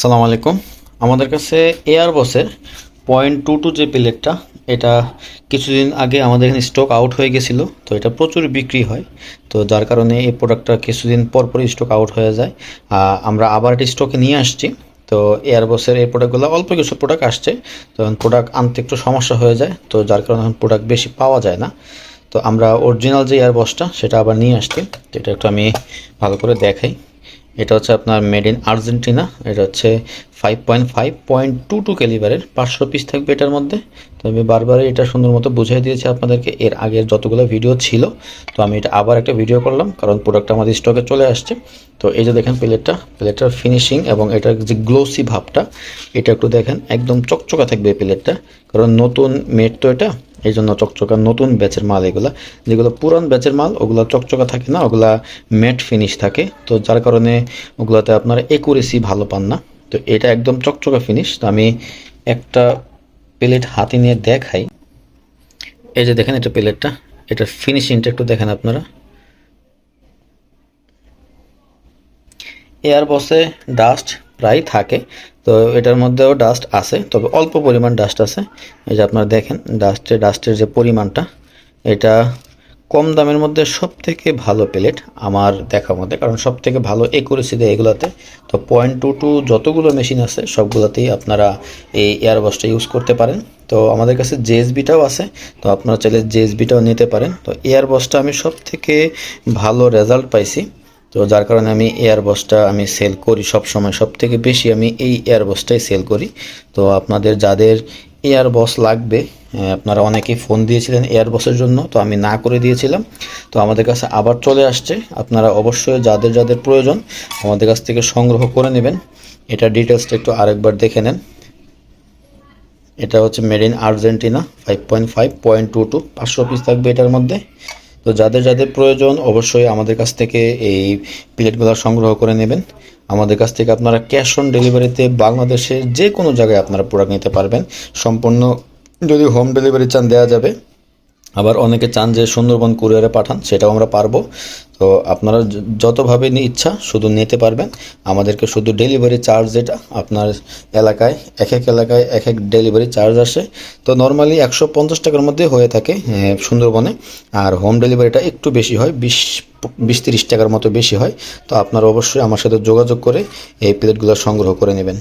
সালাম আলাইকুম। আমাদের কাছে এয়ার বসের পয়েন্ট টু টু যে প্লেটটা, এটা কিছুদিন আগে আমাদের এখানে স্টক আউট হয়ে গেছিল, তো এটা প্রচুর বিক্রি হয়। তো যার কারণে এই প্রোডাক্টটা কিছুদিন পর পরই স্টক আউট হয়ে যায়। আমরা আবার এটা স্টকে নিয়ে আসছি। তো এয়ারবসের এই প্রোডাক্টগুলো অল্প কিছু প্রোডাক্ট আসছে, তো প্রোডাক্ট আনতে একটু সমস্যা হয়ে যায়, তো যার কারণে এখন প্রোডাক্ট বেশি পাওয়া যায় না। তো আমরা অরিজিনাল যে এয়ারবসটা, সেটা আবার নিয়ে আসছি। তো এটা একটু আমি ভালো করে দেখাই। এটা হচ্ছে আপনার মেড ইন আর্জেন্টিনা এটা হচ্ছে five point five point two two ক্যালিবারের পাঁচশো পিস থাকবে এটার মধ্যে। তো আমি বারবারই এটা সুন্দর মতো বুঝিয়ে দিয়েছি আপনাদেরকে। এর আগের যতগুলো ভিডিও ছিল, তো আমি এটা আবার একটা ভিডিও করলাম, কারণ প্রোডাক্টটা আমাদের স্টকে চলে আসছে। তো এই যে দেখেন প্লেটটা, প্লেটটার ফিনিশিং এবং এটার যে গ্লোসি ভাবটা, এটা একটু দেখেন, একদম চকচকা থাকবে এই প্লেটটা, কারণ নতুন মেড তো এটা, এই জন্য চকচকা নতুন ব্যাচের মাল এগুলা। যেগুলো পুরান ব্যাচের মাল, ওগুলো চকচকা থাকে না, ওগুলা ম্যাট ফিনিশ থাকে। তো যার কারণে ওগুলাতে আপনারা একুরেসি ভালো পান না। তো এটা একদম চকচকে ফিনিশ তো আমি একটা প্লেট হাতে নিয়ে দেখাই। এই যে দেখেন এটা প্লেটটা এটার ফিনিশিংটা একটু দেখেন আপনারা। এয়ার বসে ডাস্ট প্রায় থাকে, তো এটার মধ্যেও ডাস্ট আছে, তবে অল্প পরিমাণ ডাস্ট আছে। এই যে আপনারা দেখেন ডাস্টের ডাস্টের যে পরিমাণটা, এটা কম দামের মধ্যে সব থেকে ভালো প্লেট আমার দেখা মতে কারণ সব থেকে ভালো একুরেসি দেয় এগুলাতে। তো পয়েন্ট টু টু যতগুলো মেশিন আছে, সবগুলোতেই আপনারা এই এয়ারবসটা ইউজ করতে পারেন। তো আমাদের কাছে জেএসবিটাও আছে, তো আপনারা চাইলে জেএসবিটাও নিতে পারেন। তো এয়ারবসটা আমি সব থেকে ভালো রেজাল্ট পাইছি। তো যার কারণে আমি এয়ারবসটা আমি সেল করি সব সময় সব থেকে বেশি আমি এই এয়ারবসটাই সেল করি। তো আপনাদের যাদের এয়ারবস লাগবে। আপনারা অনেকেই ফোন দিয়েছিলেন এয়ারবসের জন্য, তো আমি না করে দিয়েছিলাম। তো আমাদের কাছে আবার চলে আসছে। আপনারা অবশ্যই যাদের যাদের প্রয়োজন আমাদের কাছ থেকে সংগ্রহ করে নেবেন। এটা ডিটেলসটা একটু আরেকবার দেখে নেন। এটা হচ্ছে made in Argentina five point five point two two পাঁচশো পিস থাকবে এটার মধ্যে। তো যাদের যাদের প্রয়োজন অবশ্যই আমাদের কাছ থেকে এই প্লেটগুলো সংগ্রহ করে নেবেন। আমাদের কাছ থেকে আপনারা ক্যাশ অন ডেলিভারিতে বাংলাদেশের যে কোনো জায়গায় আপনারা প্রোডাক্ট নিতে পারবেন। সম্পূর্ণ যদি হোম ডেলিভারি চান দেওয়া যাবে। আবার অনেকে চান যে সুন্দরবন কুরিয়ারে পাঠান, সেটাও আমরা পারব। তো আপনারা যতভাবে ইচ্ছা শুধু নিতে পারবেন। আমাদেরকে শুধু ডেলিভারি চার্জ যেটা আপনার এলাকায়, এক এক এলাকায় এক এক ডেলিভারি চার্জ আসে। তো নর্মালি একশো পঞ্চাশ টাকার মধ্যে হয়ে থাকে সুন্দরবনে। আর হোম ডেলিভারিটা একটু বেশি হয়, বিশ বিশ তিরিশ টাকার মতো বেশি হয়। তো আপনারা অবশ্যই আমার সাথে যোগাযোগ করে এই প্লেটগুলো সংগ্রহ করে নেবেন।